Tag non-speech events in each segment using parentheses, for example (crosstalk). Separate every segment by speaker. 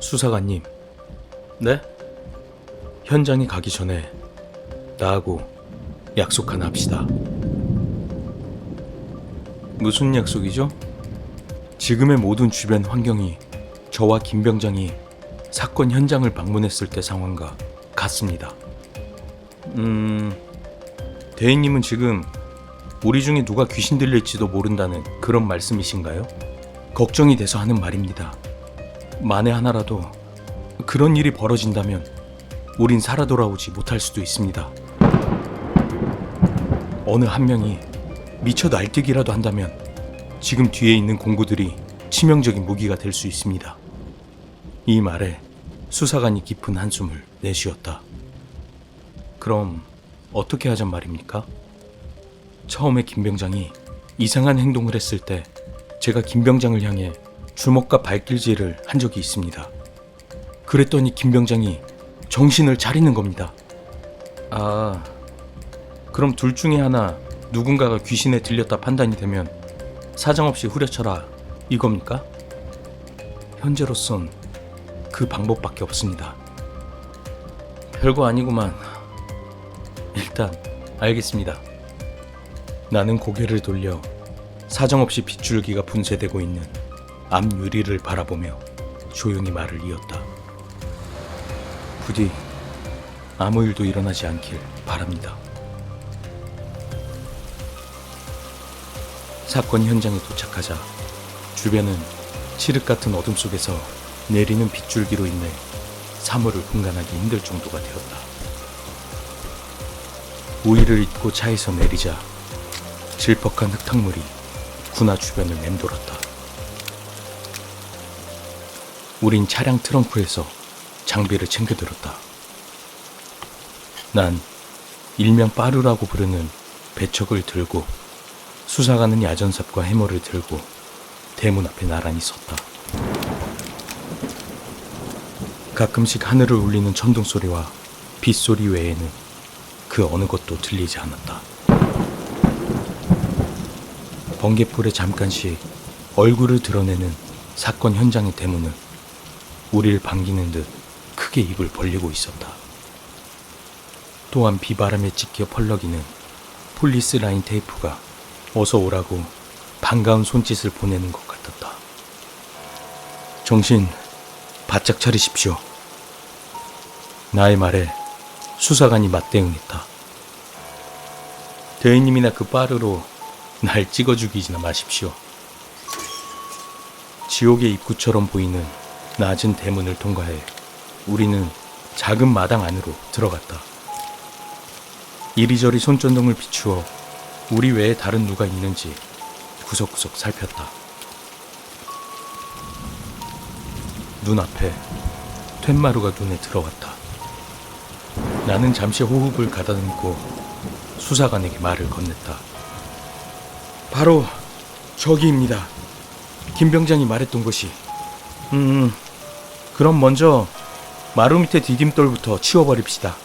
Speaker 1: 수사관님. 네? 현장에 가기 전에 나하고 약속 하나 합시다. 무슨 약속이죠? 지금의 모든 주변 환경이 저와 김 병장이 사건 현장을 방문했을 때 상황과 같습니다. 음, 대인님은 지금 우리 중에 누가 귀신 들릴지도 모른다는 그런 말씀이신가요? 걱정이 돼서 하는 말입니다. 만에 하나라도 그런 일이 벌어진다면 우린 살아 돌아오지 못할 수도 있습니다. 어느 한 명이 미쳐 날뛰기라도 한다면 지금 뒤에 있는 공구들이 치명적인 무기가 될 수 있습니다. 이 말에 수사관이 깊은 한숨을 내쉬었다. 그럼 어떻게 하잔 말입니까? 처음에 김 병장이 이상한 행동을 했을 때 제가 김 병장을 향해 주먹과 발길질을 한 적이 있습니다. 그랬더니 김 병장이 정신을 차리는 겁니다. 아, 그럼 둘 중에 하나 누군가가 귀신에 들렸다 판단이 되면 사정없이 후려쳐라 이겁니까? 현재로선 그 방법밖에 없습니다. 별거 아니구만. 일단 알겠습니다. 나는 고개를 돌려 사정없이 빗줄기가 분쇄되고 있는 앞 유리를 바라보며 조용히 말을 이었다. 부디 아무 일도 일어나지 않길 바랍니다. 사건 현장에 도착하자 주변은 칠흑 같은 어둠 속에서 내리는 빗줄기로 인해 사물을 분간하기 힘들 정도가 되었다. 우위를 입고 차에서 내리자 질퍽한 흙탕물이 군화 주변을 맴돌았다. 우린 차량 트렁크에서 장비를 챙겨들었다. 난 일명 빠루라고 부르는 배척을 들고 수사관은 야전삽과 해머를 들고 대문 앞에 나란히 섰다. 가끔씩 하늘을 울리는 천둥 소리와 빗소리 외에는 그 어느 것도 들리지 않았다. 번개불에 잠깐씩 얼굴을 드러내는 사건 현장의 대문은 우리를 반기는 듯 크게 입을 벌리고 있었다. 또한 비바람에 찢겨 펄럭이는 폴리스 라인 테이프가 어서 오라고 반가운 손짓을 보내는 것 같았다. 정신 바짝 차리십시오. 나의 말에 수사관이 맞대응했다. 대인님이나 그 빠르로 날 찍어 죽이지나 마십시오. 지옥의 입구처럼 보이는 낮은 대문을 통과해 우리는 작은 마당 안으로 들어갔다. 이리저리 손전등을 비추어 우리 외에 다른 누가 있는지 구석구석 살폈다. 눈앞에 툇마루가 눈에 들어왔다. 나는 잠시 호흡을 가다듬고 수사관에게 말을 건넸다. 바로 저기입니다. 김 병장이 말했던 곳이. 음, 그럼 먼저 마루 밑에 디딤돌부터 치워버립시다.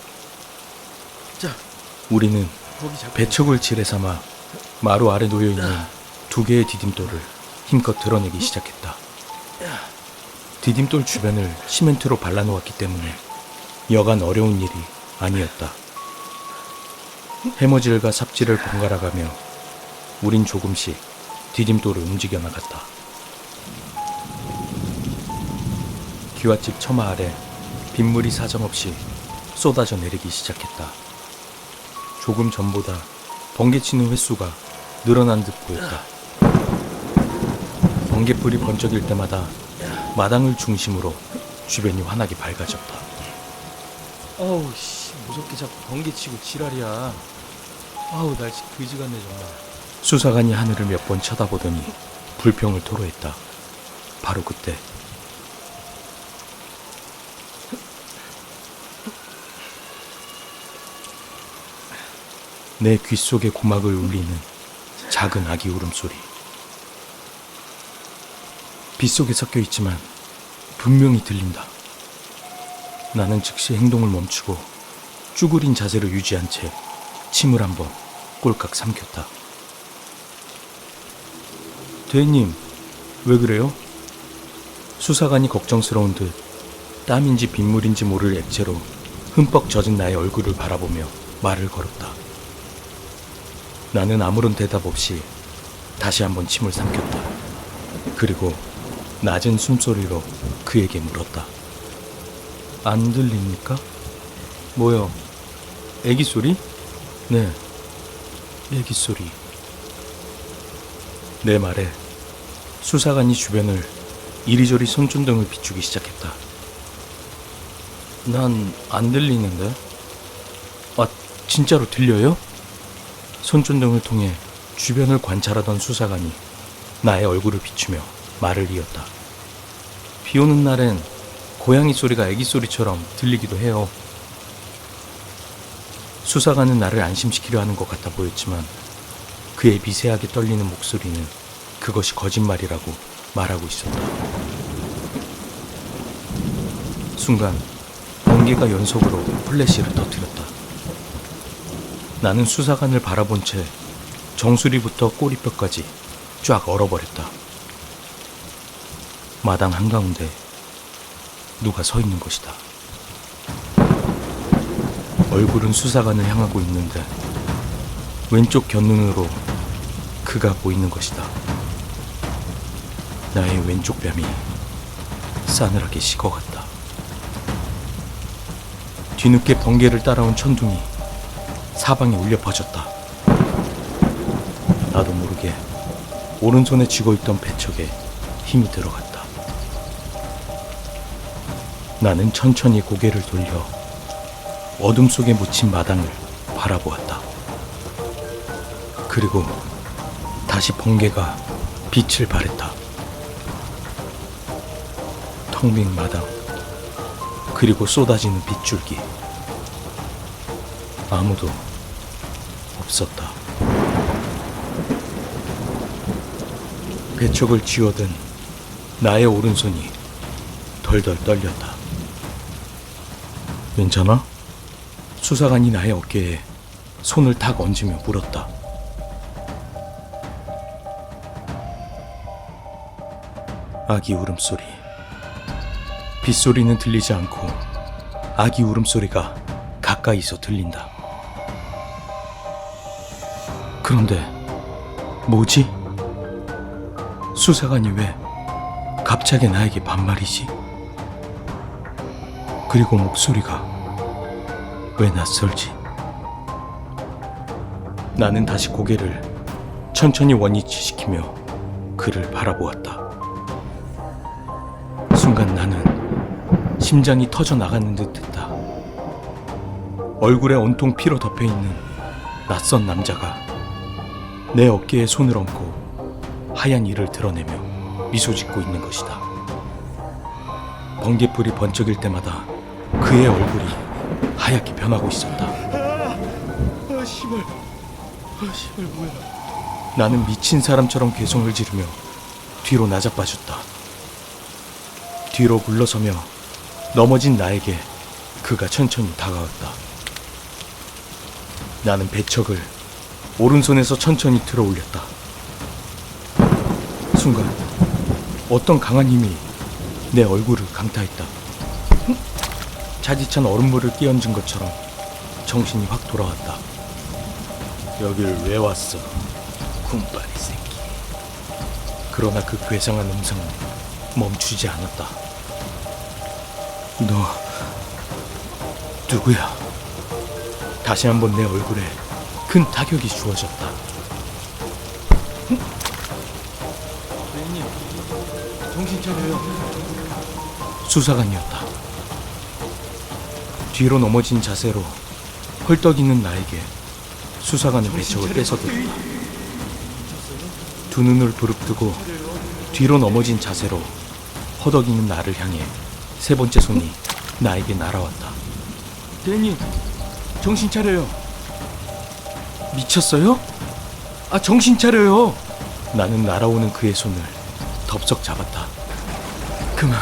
Speaker 1: 자, 우리는 배척을 지뢰 삼아 마루 아래 놓여 있는 두 개의 디딤돌을 힘껏 드러내기 시작했다. 디딤돌 주변을 시멘트로 발라놓았기 때문에 여간 어려운 일이 아니었다. 해머질과 삽질을 번갈아가며 우린 조금씩 디딤돌을 움직여 나갔다. 기와집 처마 아래 빗물이 사정없이 쏟아져 내리기 시작했다. 조금 전보다 번개치는 횟수가 늘어난 듯 보였다. 번개불이 번쩍일 때마다 마당을 중심으로 주변이 환하게 밝아졌다. 어우 씨 무섭게 자꾸 번개치고 지랄이야. 아우 날씨 그지 같네 정말. 수사관이 하늘을 몇 번 쳐다보더니 불평을 토로했다. 바로 그때 내 귓속에 고막을 울리는 작은 아기 울음소리. 빗속에 섞여 있지만 분명히 들린다. 나는 즉시 행동을 멈추고 쭈그린 자세를 유지한 채 침을 한번 꼴깍 삼켰다. 대님, 왜 그래요? 수사관이 걱정스러운 듯 땀인지 빗물인지 모를 액체로 흠뻑 젖은 나의 얼굴을 바라보며 말을 걸었다. 나는 아무런 대답 없이 다시 한번 침을 삼켰다. 그리고 낮은 숨소리로 그에게 물었다. 안 들립니까? 뭐요? 애기 소리? 네, 애기 소리. 내 말에 수사관이 주변을 이리저리 손전등을 비추기 시작했다. 난 안 들리는데? 아, 진짜로 들려요? 손전등을 통해 주변을 관찰하던 수사관이 나의 얼굴을 비추며 말을 이었다. 비 오는 날엔 고양이 소리가 애기 소리처럼 들리기도 해요. 수사관은 나를 안심시키려 하는 것 같아 보였지만 그의 미세하게 떨리는 목소리는 그것이 거짓말이라고 말하고 있었다. 순간 번개가 연속으로 플래시를 터뜨렸다. 나는 수사관을 바라본 채 정수리부터 꼬리뼈까지 쫙 얼어버렸다. 마당 한가운데 누가 서 있는 것이다. 얼굴은 수사관을 향하고 있는데 왼쪽 곁눈으로 그가 보이는 것이다. 나의 왼쪽 뺨이 싸늘하게 식어갔다. 뒤늦게 번개를 따라온 천둥이 사방에 울려 퍼졌다. 나도 모르게 오른손에 쥐고 있던 배척에 힘이 들어갔다. 나는 천천히 고개를 돌려 어둠 속에 묻힌 마당을 바라보았다. 그리고 다시 번개가 빛을 발했다. 텅 빈 마당, 그리고 쏟아지는 빗줄기. 아무도 없었다. 배척을 쥐어든 나의 오른손이 덜덜 떨렸다. 괜찮아? 수사관이 나의 어깨에 손을 탁 얹으며 물었다. 아기 울음소리. 빗소리는 들리지 않고 아기 울음소리가 가까이서 들린다. 그런데 뭐지? 수사관이 왜 갑자기 나에게 반말이지? 그리고 목소리가 왜 낯설지? 나는 다시 고개를 천천히 원위치시키며 그를 바라보았다. 순간 나는 심장이 터져 나가는 듯 했다. 얼굴에 온통 피로 덮여 있는 낯선 남자가 내 어깨에 손을 얹고 하얀 이를 드러내며 미소 짓고 있는 것이다. 번개불이 번쩍일 때마다 그의 얼굴이 하얗게 변하고 있었다.
Speaker 2: 아, 씨발. 아, 씨발 뭐야?
Speaker 1: 나는 미친 사람처럼 괴성을 지르며 뒤로 나자빠졌다. 뒤로 물러서며 넘어진 나에게 그가 천천히 다가왔다. 나는 배척을 오른손에서 천천히 들어 올렸다. 순간 어떤 강한 힘이 내 얼굴을 강타했다. 흠! 차디찬 얼음물을 끼얹은 것처럼 정신이 확 돌아왔다. 여길 왜 왔어? 군발이 새끼. 그러나 그 괴상한 음성은 멈추지 않았다. 너 누구야? 다시 한번 내 얼굴에 큰 타격이 주어졌다. 대님, 정신 차려요. 수사관이었다. 뒤로 넘어진 자세로 헐떡이는 나에게 수사관은 배척을 뺏어들었다. 두 눈을 부릅뜨고 뒤로 넘어진 자세로 허덕이는 나를 향해 세 번째 손이 나에게 날아왔다. 대님, 정신 차려요. 미쳤어요? 아, 정신 차려요. 나는 날아오는 그의 손을 덥석 잡았다. 그만.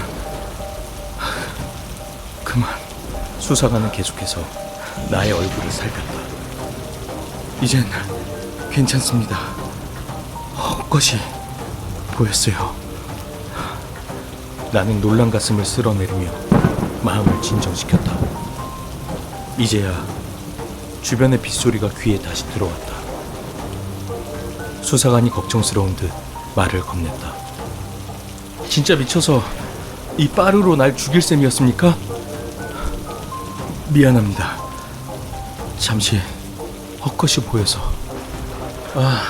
Speaker 1: 그만. 수사관은 계속해서 나의 얼굴을 살폈다. 이젠 괜찮습니다. 헛것이 보였어요. 나는 놀란 가슴을 쓸어내리며 마음을 진정시켰다. 이제야 주변의 빗소리가 귀에 다시 들어왔다. 수사관이 걱정스러운 듯 말을 건넸다. 진짜 미쳐서 이 빠르로 날 죽일 셈이었습니까? 미안합니다. 잠시 헛것이 보여서. 아,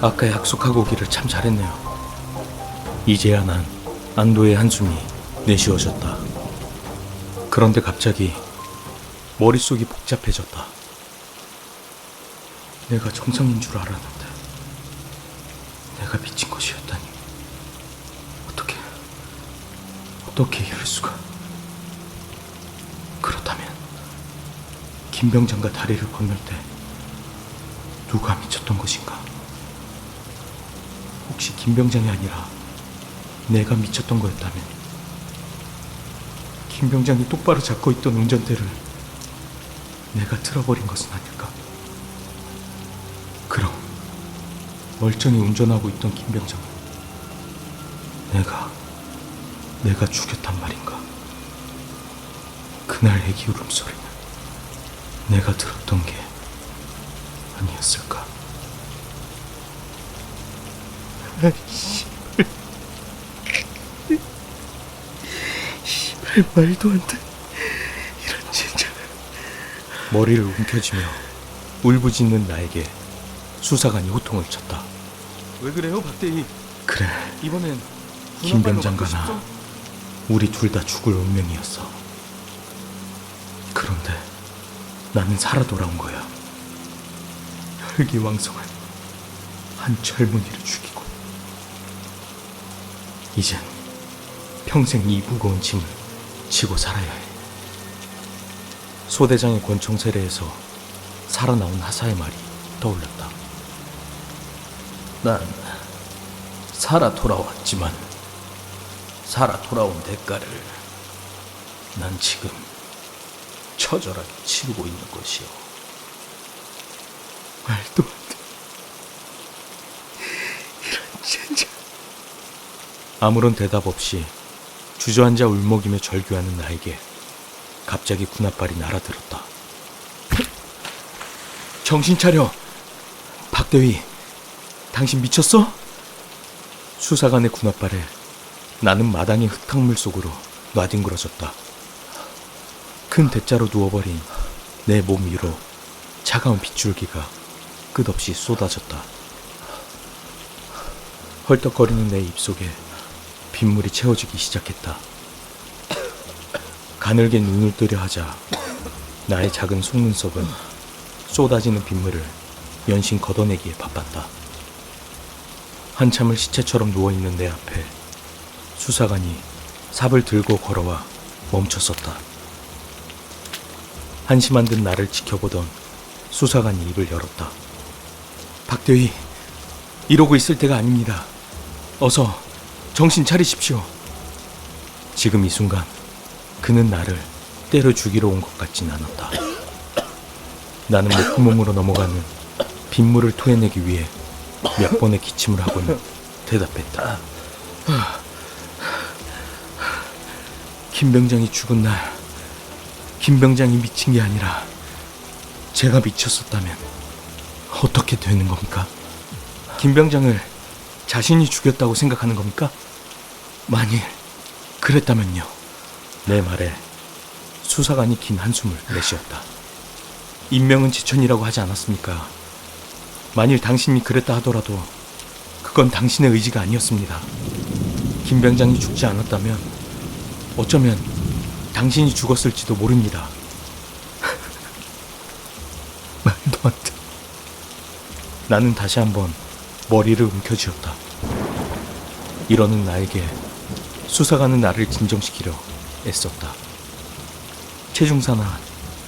Speaker 1: 아까 약속하고 오기를 참 잘했네요. 이제야 난 안도의 한숨이 내쉬어졌다. 그런데 갑자기 머릿속이 복잡해졌다. 내가 정상인 줄 알았는데 내가 미친 것이었다니. 어떻게 어떻게 이럴 수가? 그렇다면 김병장과 다리를 건널 때 누가 미쳤던 것인가? 혹시 김병장이 아니라 내가 미쳤던 거였다면 김병장이 똑바로 잡고 있던 운전대를 내가 틀어버린 것은 아닐까? 그럼 멀쩡히 운전하고 있던 김병장은 내가 내가 죽였단 말인가? 그날 애기 울음소리는 내가 들었던 게 아니었을까? 아이씨. 말도 안 돼. 머리를 움켜쥐며 울부짖는 나에게 수사관이 호통을 쳤다. 왜 그래요, 박대희? 그래. 이번엔 김 병장과 나 우리 둘 다 죽을 운명이었어. 그런데 나는 살아 돌아온 거야. 혈기왕성한 한 젊은이를 죽이고 이젠 평생 이 무거운 짐을 지고 살아야 해. 소대장의 권총 세례에서 살아나온 하사의 말이 떠올랐다. 난 살아 돌아왔지만 살아 돌아온 대가를 난 지금 처절하게 치르고 있는 것이요. 말도 안 돼. 이런 젠장. 아무런 대답 없이 주저앉아 울먹이며 절규하는 나에게 갑자기 군홧발이 날아들었다. 정신 차려. 박대위, 당신 미쳤어? 수사관의 군홧발에 나는 마당의 흙탕물 속으로 놔뒹굴어졌다. 큰 대자로 누워버린 내 몸 위로 차가운 빗줄기가 끝없이 쏟아졌다. 헐떡거리는 내 입속에 빗물이 채워지기 시작했다. 가늘게 눈을 뜨려 하자 나의 작은 속눈썹은 쏟아지는 빗물을 연신 걷어내기에 바빴다. 한참을 시체처럼 누워있는 내 앞에 수사관이 삽을 들고 걸어와 멈췄었다. 한심한 듯 나를 지켜보던 수사관이 입을 열었다. 박대위, 이러고 있을 때가 아닙니다. 어서 정신 차리십시오. 지금 이 순간 그는 나를 때려 죽이러 온 것 같진 않았다. 나는 목구멍으로 넘어가는 빗물을 토해내기 위해 몇 번의 기침을 하고는 대답했다. 김 병장이 죽은 날, 김 병장이 미친 게 아니라 제가 미쳤었다면 어떻게 되는 겁니까? 김 병장을 자신이 죽였다고 생각하는 겁니까? 만일 그랬다면요. 내 말에 수사관이 긴 한숨을 내쉬었다. 인명은 지천이라고 하지 않았습니까? 만일 당신이 그랬다 하더라도 그건 당신의 의지가 아니었습니다. 김 병장이 죽지 않았다면 어쩌면 당신이 죽었을지도 모릅니다. (laughs) 말도 안 돼. 나는 다시 한번 머리를 움켜쥐었다. 이러는 나에게 수사관은 나를 진정시키려 애썼다. 최중사나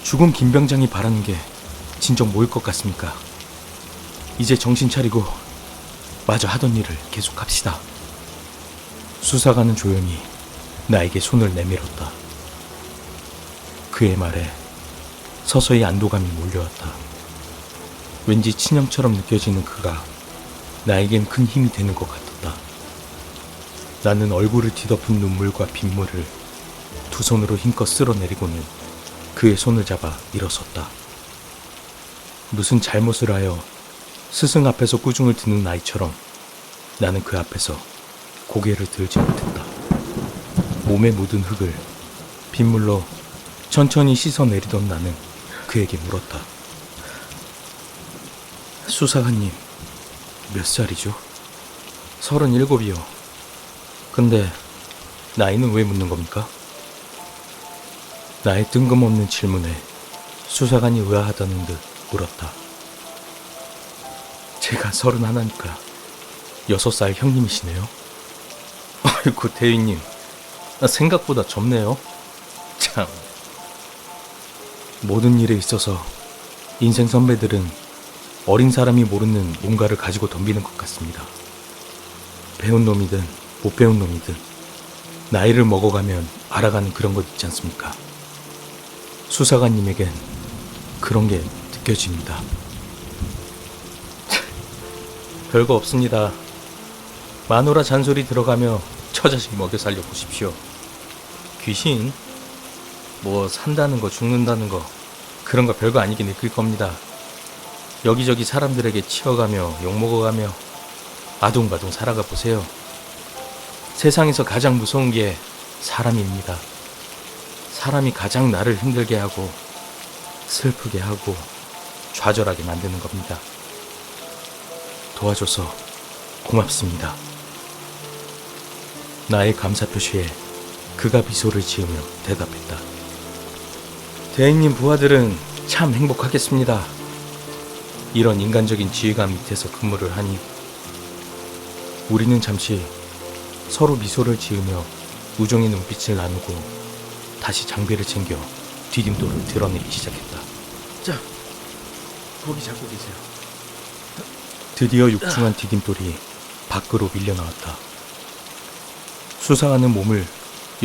Speaker 1: 죽은 김병장이 바라는 게 진정 뭐일 것 같습니까? 이제 정신 차리고 마저 하던 일을 계속합시다. 수사관은 조용히 나에게 손을 내밀었다. 그의 말에 서서히 안도감이 몰려왔다. 왠지 친형처럼 느껴지는 그가 나에겐 큰 힘이 되는 것 같았다. 나는 얼굴을 뒤덮은 눈물과 빗물을 두 손으로 힘껏 쓸어내리고는 그의 손을 잡아 일어섰다. 무슨 잘못을 하여 스승 앞에서 꾸중을 듣는 아이처럼 나는 그 앞에서 고개를 들지 못했다. 몸에 묻은 흙을 빗물로 천천히 씻어내리던 나는 그에게 물었다. 수사관님, 몇 살이죠? 서른일곱이요. 근데 나이는 왜 묻는 겁니까? 나의 뜬금없는 질문에 수사관이 의아하다는 듯 물었다. 제가 서른 하나니까 여섯 살 형님이시네요. 아이고 대위님, 나 생각보다 젊네요. 참. 모든 일에 있어서 인생 선배들은 어린 사람이 모르는 뭔가를 가지고 덤비는 것 같습니다. 배운 놈이든 못 배운 놈이든 나이를 먹어가면 알아가는 그런 것 있지 않습니까? 수사관님에겐 그런 게 느껴집니다. 별거 없습니다. 마누라 잔소리 들어가며 처자식 먹여 살려 보십시오. 귀신? 뭐 산다는 거 죽는다는 거 그런 거 별거 아니게 느낄 겁니다. 여기저기 사람들에게 치여가며 욕먹어가며 아둥바둥 살아가 보세요. 세상에서 가장 무서운 게 사람입니다. 사람이 가장 나를 힘들게 하고 슬프게 하고 좌절하게 만드는 겁니다. 도와줘서 고맙습니다. 나의 감사 표시에 그가 미소를 지으며 대답했다. 대행님 부하들은 참 행복하겠습니다. 이런 인간적인 지휘관 밑에서 근무를 하니 우리는 잠시 서로 미소를 지으며 우정의 눈빛을 나누고 다시 장비를 챙겨 디딤돌을 드러내기 시작했다.
Speaker 2: 자, 거기 잡고 계세요.
Speaker 1: 드디어 육중한 디딤돌이 밖으로 밀려 나왔다. 수상하는 몸을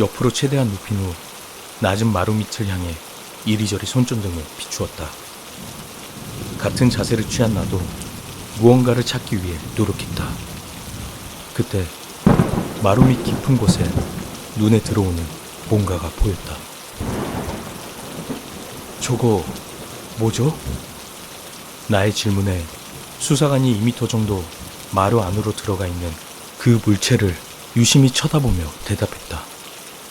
Speaker 1: 옆으로 최대한 눕힌 후 낮은 마루 밑을 향해 이리저리 손전등을 비추었다. 같은 자세를 취한 나도 무언가를 찾기 위해 노력했다. 그때 마루 밑 깊은 곳에 눈에 들어오는 뭔가가 보였다. 저거 뭐죠? 나의 질문에 수사관이 2미터 정도 마루 안으로 들어가 있는 그 물체를 유심히 쳐다보며 대답했다.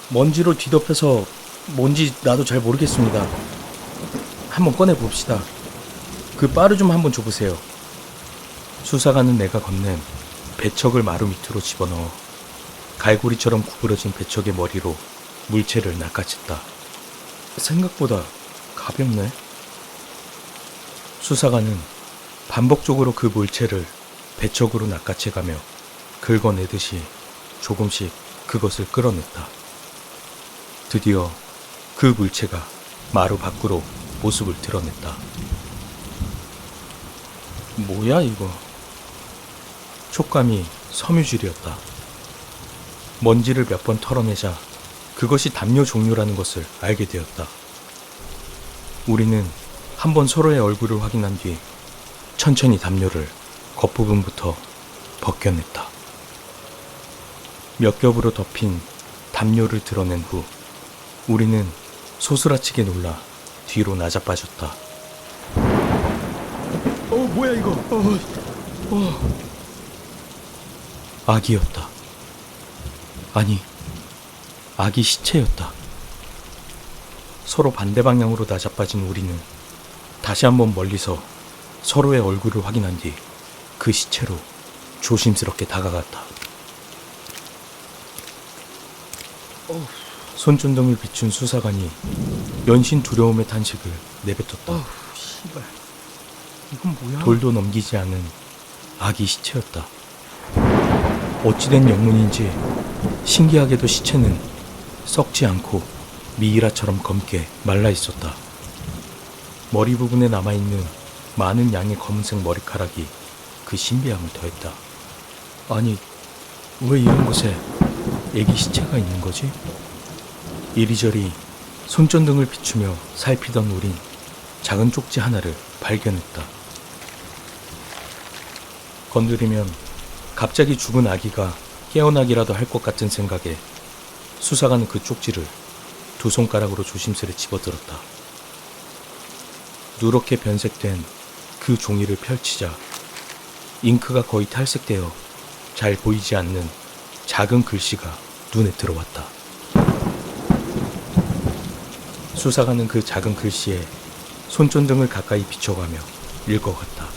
Speaker 1: 먼지로 뒤덮여서 뭔지 나도 잘 모르겠습니다. 한번 꺼내 봅시다. 그 빠루 좀 한번 줘보세요. 수사관은 내가 건넨 배척을 마루 밑으로 집어넣어 갈고리처럼 구부러진 배척의 머리로 물체를 낚아챘다. 생각보다 가볍네. 수사관은 반복적으로 그 물체를 배척으로 낚아채가며 긁어내듯이 조금씩 그것을 끌어냈다. 드디어 그 물체가 마루 밖으로 모습을 드러냈다. 뭐야 이거? 촉감이 섬유질이었다. 먼지를 몇 번 털어내자 그것이 담요 종류라는 것을 알게 되었다. 우리는 한 번 서로의 얼굴을 확인한 뒤 천천히 담요를 겉부분부터 벗겨냈다. 몇 겹으로 덮인 담요를 드러낸 후 우리는 소스라치게 놀라 뒤로 나자빠졌다.
Speaker 2: 어, 뭐야 이거? 어,
Speaker 1: 아기였다. 아니, 아기 시체였다. 서로 반대 방향으로 나자빠진 우리는 다시 한번 멀리서 서로의 얼굴을 확인한 뒤 그 시체로 조심스럽게 다가갔다.
Speaker 2: 어,
Speaker 1: 손전등을 비춘 수사관이 연신 두려움의 탄식을 내뱉었다.
Speaker 2: 어, 씨발. 이건 뭐야?
Speaker 1: 돌도 넘기지 않은 아기 시체였다. 어찌된 영문인지 신기하게도 시체는 썩지 않고 미이라처럼 검게 말라 있었다. 머리 부분에 남아있는 많은 양의 검은색 머리카락이 그 신비함을 더했다. 아니, 왜 이런 곳에 애기 시체가 있는 거지? 이리저리 손전등을 비추며 살피던 우린 작은 쪽지 하나를 발견했다. 건드리면 갑자기 죽은 아기가 깨어나기라도 할 것 같은 생각에 수사관은 그 쪽지를 두 손가락으로 조심스레 집어들었다. 누렇게 변색된 그 종이를 펼치자 잉크가 거의 탈색되어 잘 보이지 않는 작은 글씨가 눈에 들어왔다. 수사관은 그 작은 글씨에 손전등을 가까이 비춰가며 읽어갔다.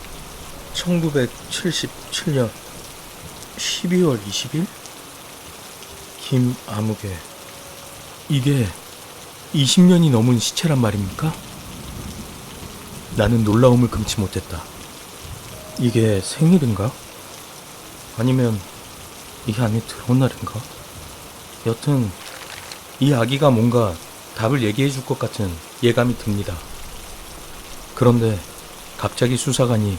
Speaker 1: 1977년 12월 20일? 김 아무개. 이게 20년이 넘은 시체란 말입니까? 나는 놀라움을 금치 못했다. 이게 생일인가? 아니면 이 안에 들어온 날인가? 여튼 이 아기가 뭔가 답을 얘기해 줄 것 같은 예감이 듭니다. 그런데 갑자기 수사관이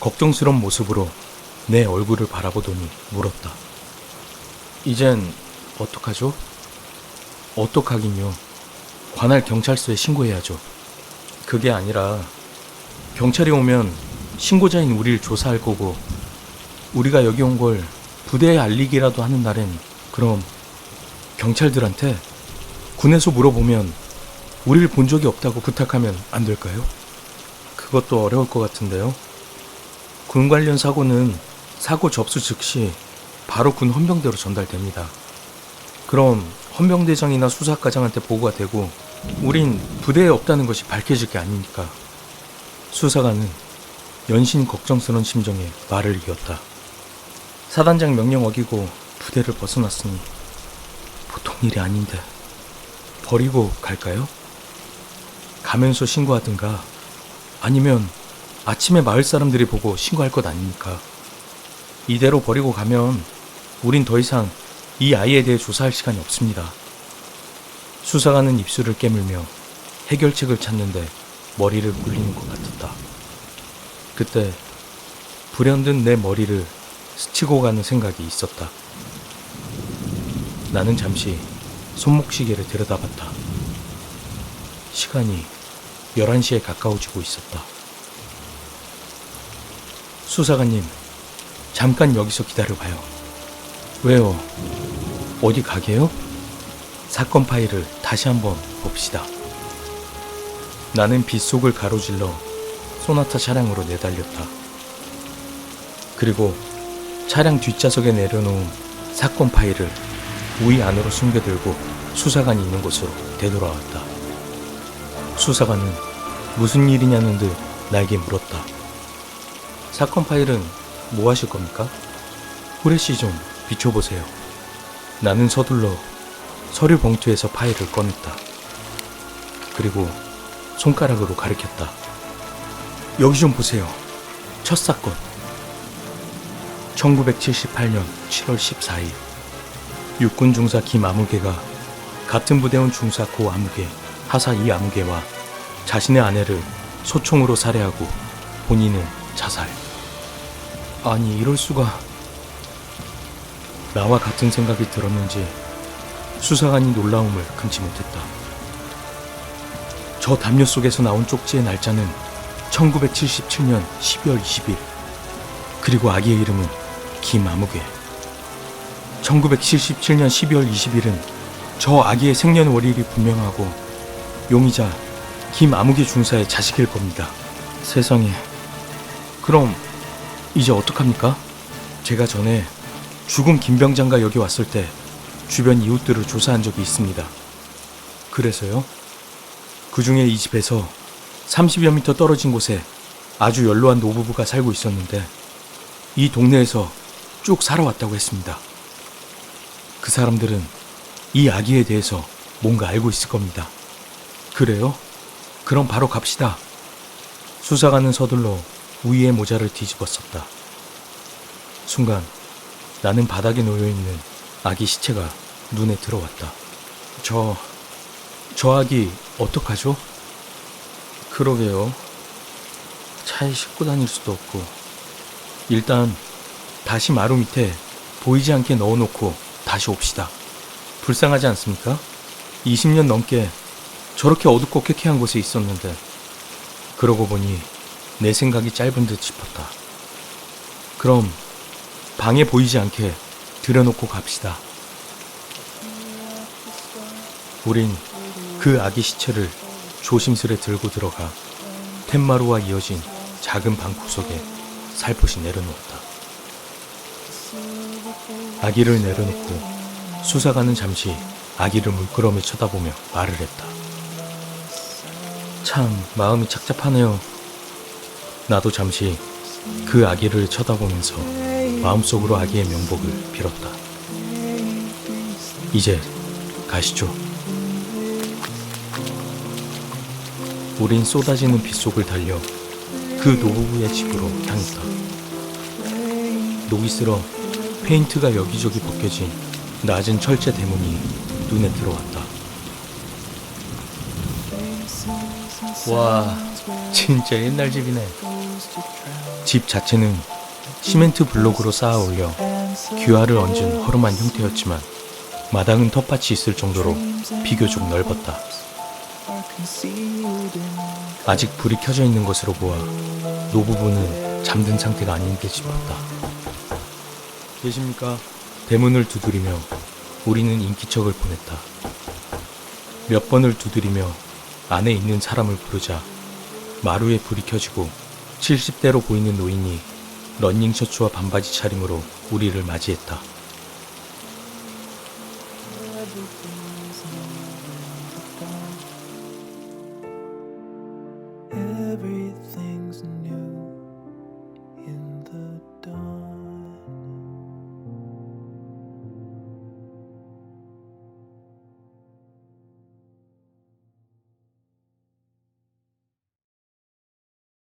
Speaker 1: 걱정스러운 모습으로 내 얼굴을 바라보더니 물었다. 이젠 어떡하죠? 어떡하긴요. 관할 경찰서에 신고해야죠. 그게 아니라 경찰이 오면 신고자인 우리를 조사할 거고 우리가 여기 온 걸 부대에 알리기라도 하는 날엔 그럼 경찰들한테 군에서 물어보면 우리를 본 적이 없다고 부탁하면 안 될까요? 그것도 어려울 것 같은데요. 군 관련 사고는 사고 접수 즉시 바로 군 헌병대로 전달됩니다. 그럼 헌병대장이나 수사과장한테 보고가 되고 우린 부대에 없다는 것이 밝혀질 게 아니니까. 수사관은 연신 걱정스러운 심정에 말을 이었다. 사단장 명령 어기고 부대를 벗어났으니 보통 일이 아닌데 버리고 갈까요? 가면서 신고하든가 아니면 아침에 마을 사람들이 보고 신고할 것 아닙니까? 이대로 버리고 가면 우린 더 이상 이 아이에 대해 조사할 시간이 없습니다. 수사관은 입술을 깨물며 해결책을 찾는데 머리를 굴리는 것 같았다. 그때 불현듯 내 머리를 스치고 가는 생각이 있었다. 나는 잠시 손목시계를 들여다봤다. 시간이 11시에 가까워지고 있었다. 수사관님, 잠깐 여기서 기다려봐요. 왜요? 어디 가게요? 사건 파일을 다시 한번 봅시다. 나는 빗속을 가로질러 소나타 차량으로 내달렸다. 그리고 차량 뒷좌석에 내려놓은 사건 파일을 우리 안으로 숨겨들고 수사관이 있는 곳으로 되돌아왔다. 수사관은 무슨 일이냐는 듯 나에게 물었다. 사건 파일은 뭐 하실 겁니까? 후레쉬 좀 비춰보세요. 나는 서둘러 서류 봉투에서 파일을 꺼냈다. 그리고 손가락으로 가리켰다. 여기 좀 보세요. 첫 사건. 1978년 7월 14일. 육군 중사 김 아무개가 같은 부대원 중사 고 아무개, 하사 이 아무개와 자신의 아내를 소총으로 살해하고 본인은 자살. 아니 이럴 수가. 나와 같은 생각이 들었는지 수사관이 놀라움을 금치 못했다. 저 담요 속에서 나온 쪽지의 날짜는 1977년 12월 20일. 그리고 아기의 이름은 김아무개. 1977년 12월 20일은 저 아기의 생년월일이 분명하고 용의자 김아무개 중사의 자식일 겁니다. 세상에. 그럼 이제 어떡합니까? 제가 전에 죽은 김병장과 여기 왔을 때 주변 이웃들을 조사한 적이 있습니다. 그래서요? 그 중에 이 집에서 30여 미터 떨어진 곳에 아주 연로한 노부부가 살고 있었는데 이 동네에서 쭉 살아왔다고 했습니다. 그 사람들은 이 아기에 대해서 뭔가 알고 있을 겁니다. 그래요? 그럼 바로 갑시다. 수사관은 서둘러 우이의 모자를 뒤집었었다. 순간 나는 바닥에 놓여있는 아기 시체가 눈에 들어왔다. 저, 저 아기 어떡하죠? 그러게요. 차에 싣고 다닐 수도 없고. 일단 다시 마루 밑에 보이지 않게 넣어놓고 다시 옵시다. 불쌍하지 않습니까? 20년 넘게 저렇게 어둡고 쾌쾌한 곳에 있었는데 그러고 보니 내 생각이 짧은 듯 싶었다. 그럼 방에 보이지 않게 들여놓고 갑시다. 우린 그 아기 시체를 조심스레 들고 들어가 텐마루와 이어진 작은 방 구석에 살포시 내려놓았다. 아기를 내려놓고 수사관은 잠시 아기를 물끄러미 쳐다보며 말을 했다. 참 마음이 착잡하네요. 나도 잠시 그 아기를 쳐다보면서 마음속으로 아기의 명복을 빌었다. 이제 가시죠. 우린 쏟아지는 빗속을 달려 그 노부부의 집으로 향했다. 녹이 쓸어 페인트가 여기저기 벗겨진 낮은 철제 대문이 눈에 들어왔다. 와, 진짜 옛날 집이네. 집 자체는 시멘트 블록으로 쌓아 올려 규화를 얹은 허름한 형태였지만 마당은 텃밭이 있을 정도로 비교적 넓었다. 아직 불이 켜져 있는 것으로 보아 노부부는 잠든 상태가 아닌데 싶었다. 계십니까? 대문을 두드리며 우리는 인기척을 보냈다. 몇 번을 두드리며 안에 있는 사람을 부르자 마루에 불이 켜지고 70대로 보이는 노인이 런닝 셔츠와 반바지 차림으로 우리를 맞이했다.